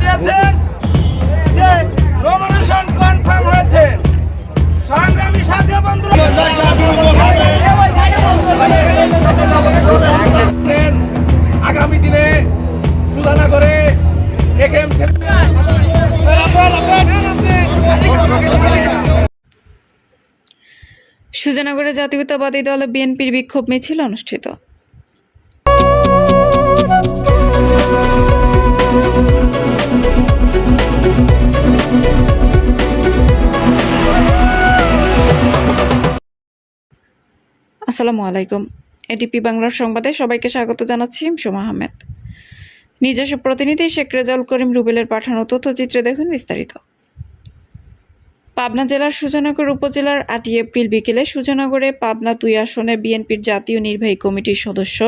চেয়েছেন যে nomination confirm হয়েছে। সংগ্রামী সাথী বন্ধুরা আগামী দিনে সুধানগরে একেএম সুজানগরে জাতীয়তাবাদী দল বিএনপির বিক্ষোভ মিছিল অনুষ্ঠিত। আসসালামু আলাইকুম। এটিপি বাংলার সংবাদে সবাইকে স্বাগত জানাচ্ছি সোমা আহমেদ। নিজস্ব প্রতিনিধি শেখ রেজাউল করিম রুবেলের পাঠানো তথ্যচিত্রে দেখুন বিস্তারিত। পাবনা জেলার সুজানগর উপজেলার আটই এপ্রিল বিকেলে সুজানগরে পাবনা দুই আসনে বিএনপির জাতীয় নির্বাহী কমিটির সদস্য,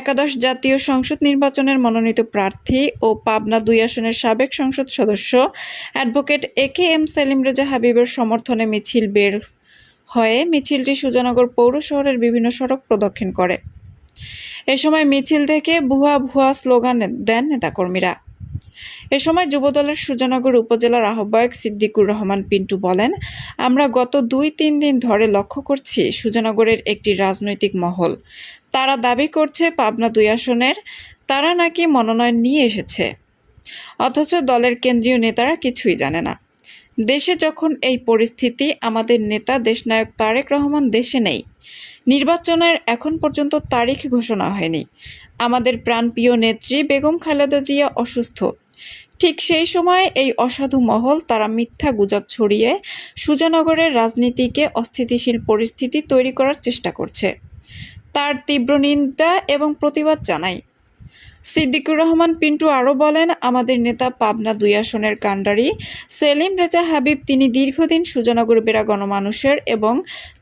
একাদশ জাতীয় সংসদ নির্বাচনের মনোনীত প্রার্থী ও পাবনা দুই আসনের সাবেক সংসদ সদস্য advocate A K M Selim Reza হাবিবের সমর্থনে মিছিল বের হয়ে মিছিলটি সুজানগর পৌর শহরের বিভিন্ন সড়ক প্রদক্ষিণ করে। এ সময় মিছিল থেকে ভুয়া ভুয়া স্লোগান দেন নেতাকর্মীরা। এ সময় যুবদলের সুজানগর উপজেলার আহ্বায়ক সিদ্দিকুর রহমান পিন্টু বলেন, আমরা গত দুই তিন দিন ধরে লক্ষ্য করছি সুজানগরের একটি রাজনৈতিক মহল। তারা দাবি করছে পাবনা দুই আসনের, তারা নাকি মনোনয়ন নিয়ে এসেছে। অথচ দলের কেন্দ্রীয় নেতারা কিছুই জানে না। দেশে যখন এই পরিস্থিতি, আমাদের নেতা দেশনায়ক তারেক রহমান দেশে নেই। নির্বাচনের এখন পর্যন্ত তারিখ ঘোষণা হয়নি। আমাদের প্রাণপ্রিয় নেত্রী বেগম খালেদা জিয়া অসুস্থ। ঠিক সেই সময় এই অসাধু মহল তারা মিথ্যা গুজব ছড়িয়ে সুজানগরের রাজনীতিকে অস্থিতিশীল পরিস্থিতি তৈরি করার চেষ্টা করছে। তার তীব্র নিন্দা এবং প্রতিবাদ জানাই সিদ্দিকুর রহমান পিন্টু আরও বলেন, আমাদের নেতা পাবনা দুই আসনের কাণ্ডারি। সেলিম রেজা হাবিব, তিনি দীর্ঘদিন সুজানগর বেড়া গণমানুষের এবং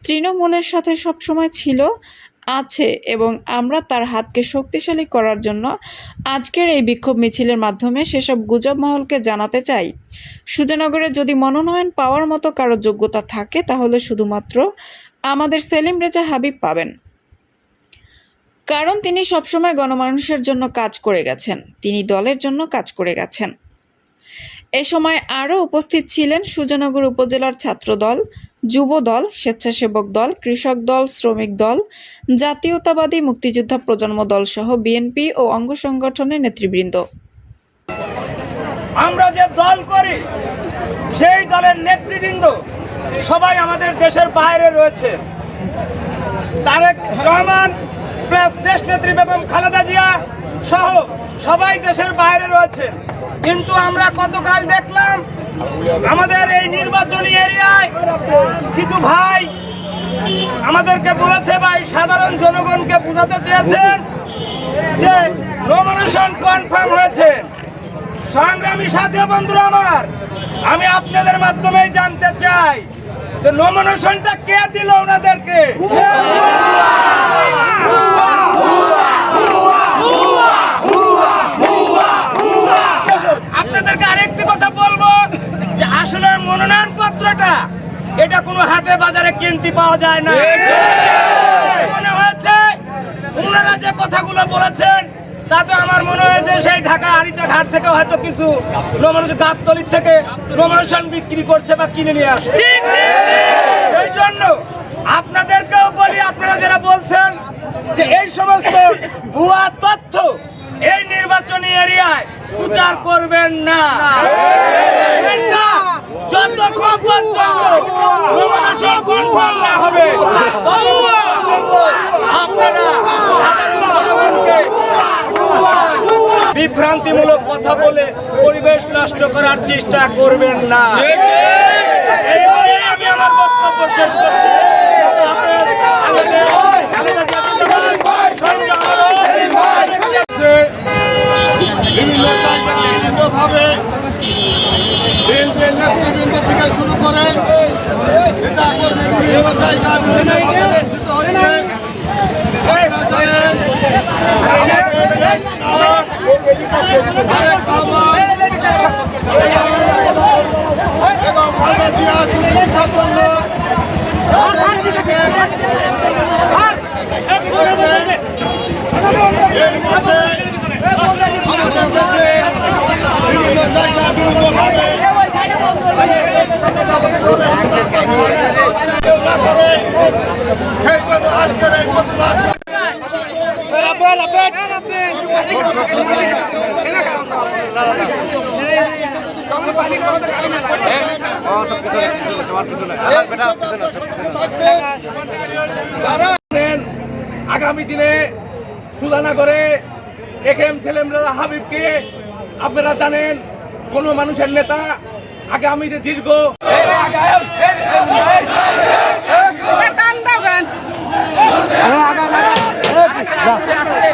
তৃণমূলের সাথে সবসময় ছিল, আছে এবং আমরা তার হাতকে শক্তিশালী করার জন্য আজকের এই বিক্ষোভ মিছিলের মাধ্যমে সেসব গুজব মহলকে জানাতে চাই। সুজানগরে যদি মনোনয়ন পাওয়ার মতো কারও যোগ্যতা থাকে, তাহলে শুধুমাত্র আমাদের সেলিম রেজা হাবিব পাবেন। কারণ তিনি সবসময় গণমানুষের জন্য কাজ করে গেছেন। তিনি দলের জন্য কাজ করে গেছেন। এ সময় আরও উপস্থিত ছিলেন সুজনগর উপজেলার ছাত্রদল, যুব দল, স্বেচ্ছাসেবক দল, কৃষক দল, শ্রমিক দল, জাতীয়তাবাদী মুক্তিযোদ্ধা প্রজন্ম দল সহ বিএনপি ও অঙ্গ সংগঠনের নেতৃবৃন্দ। আমরা যে দল করি, সেই দলের নেতৃবৃন্দ সবাই আমাদের দেশের বাইরে রয়েছে। তারেক রহমান প্লাস দেশ নেত্রী বেগম খালেদা জিয়া সহ সবাই দেশের বাইরে রয়েছে। কিন্তু আমরা গতকাল দেখলাম, আমাদের এই নির্বাচনী এরিয়ায় কিছু ভাই আমাদেরকে বলেছে ভাই, সাধারণ জনগণকে বোঝাতে চেয়েছেন যে নমিনেশন কনফার্ম হয়েছে। সংগ্রামী সাথী বন্ধুরা আমার, আমি আপনাদের মাধ্যমেই জানতে চাই যে নমিনেশনটা কে দিল ওনাদেরকে? মনোনয়ন এটা কোনো হাটে বাজারে কিনতে পাওয়া যায় না। মনে হয়েছে ওনারা যে কথাগুলো বলেছেন তাতে আমার মনে হয়েছে সেই ঢাকা আরিচা ঘাট থেকে হয়তো কিছু নমনেশন গাবতলির থেকে নমনেশন বিক্রি করছে বা কিনে নিয়ে আসছে। এই জন্য আপনাদেরকেও বলি আপনারা যারা বলছেন যে এই সমস্ত ভুয়া তথ্য এই নির্বাচনী এরিয়ায় প্রচার করবেন না। এটা যতক্ষণ পর্যন্ত আপনারা সাধারণ বিভ্রান্তিমূলক কথা বলে পরিবেশ নষ্ট করার চেষ্টা করবেন না। বিভিন্ন বিএনপির নেতৃবৃন্দ থেকে শুরু করে নেতা কর্মী বিভিন্ন জায়গায় বিভিন্নভাবে অনুষ্ঠিত হচ্ছে। আপনারা জানেন আমাদের দেশ নায়ক তারেক রহমান এবং খালেদা জিয়া সুচিকিৎসার জন্য রয়েছেন। এর মধ্যে আমাদের দেশে বিভিন্ন কোনোভাবে কেউ না করে সেই জন্য আজকের এই প্রতিবাদ করেন। আগামী দিনে সুজানা করে এ কে এম সেলিম হাবিবকে আপনারা জানেন কোন মানুষের নেতা আগামীতে দীর্ঘ আমরা